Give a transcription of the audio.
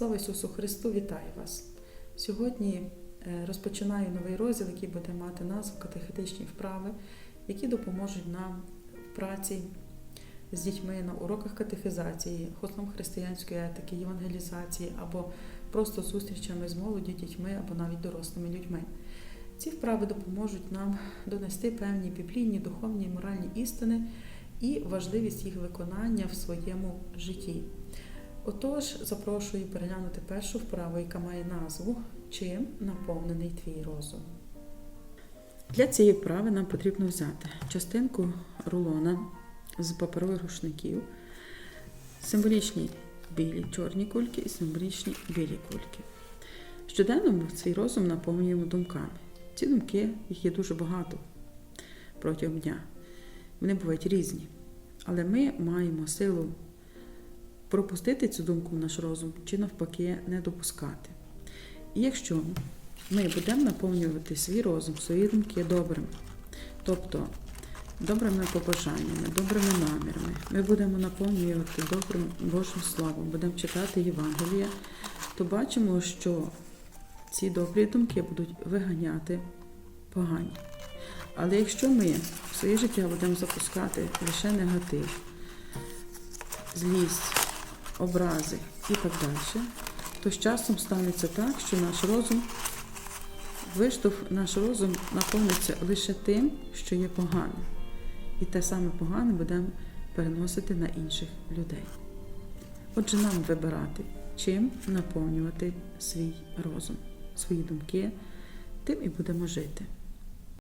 Слава Ісусу Христу! Вітаю вас! Сьогодні е, розпочинаю новий розділ, який буде мати назву Катехетичні вправи, які допоможуть нам в праці з дітьми на уроках катехизації, хослом християнської етики, євангелізації або просто зустрічами з молоді, дітьми або навіть дорослими людьми. Ці вправи допоможуть нам донести певні біблійні, духовні і моральні істини і важливість їх виконання в своєму житті. Отож, запрошую переглянути першу вправу, яка має назву Чим наповнений твій розум. Для цієї вправи нам потрібно взяти частинку рулона з паперових рушників, символічні білі чорні кульки і символічні білі кульки. Щоденно ми свій розум наповнюємо думками. Ці думки, їх є дуже багато протягом дня. Вони бувають різні. Але ми маємо силу пропустити цю думку в наш розум чи навпаки не допускати. І якщо ми будемо наповнювати свій розум, свої думки добрим, тобто добрими побажаннями, добрими намірами, ми будемо наповнювати добрим Божим Словом, будемо читати Євангелія, то бачимо, що ці добрі думки будуть виганяти погані. Але якщо ми в своє життя будемо запускати лише негатив, злість, образи і так далі, то з часом станеться так, що наш розум, виштовх, наш розум наповниться лише тим, що є погане. І те саме погане будемо переносити на інших людей. Отже, нам вибирати, чим наповнювати свій розум, свої думки, тим і будемо жити.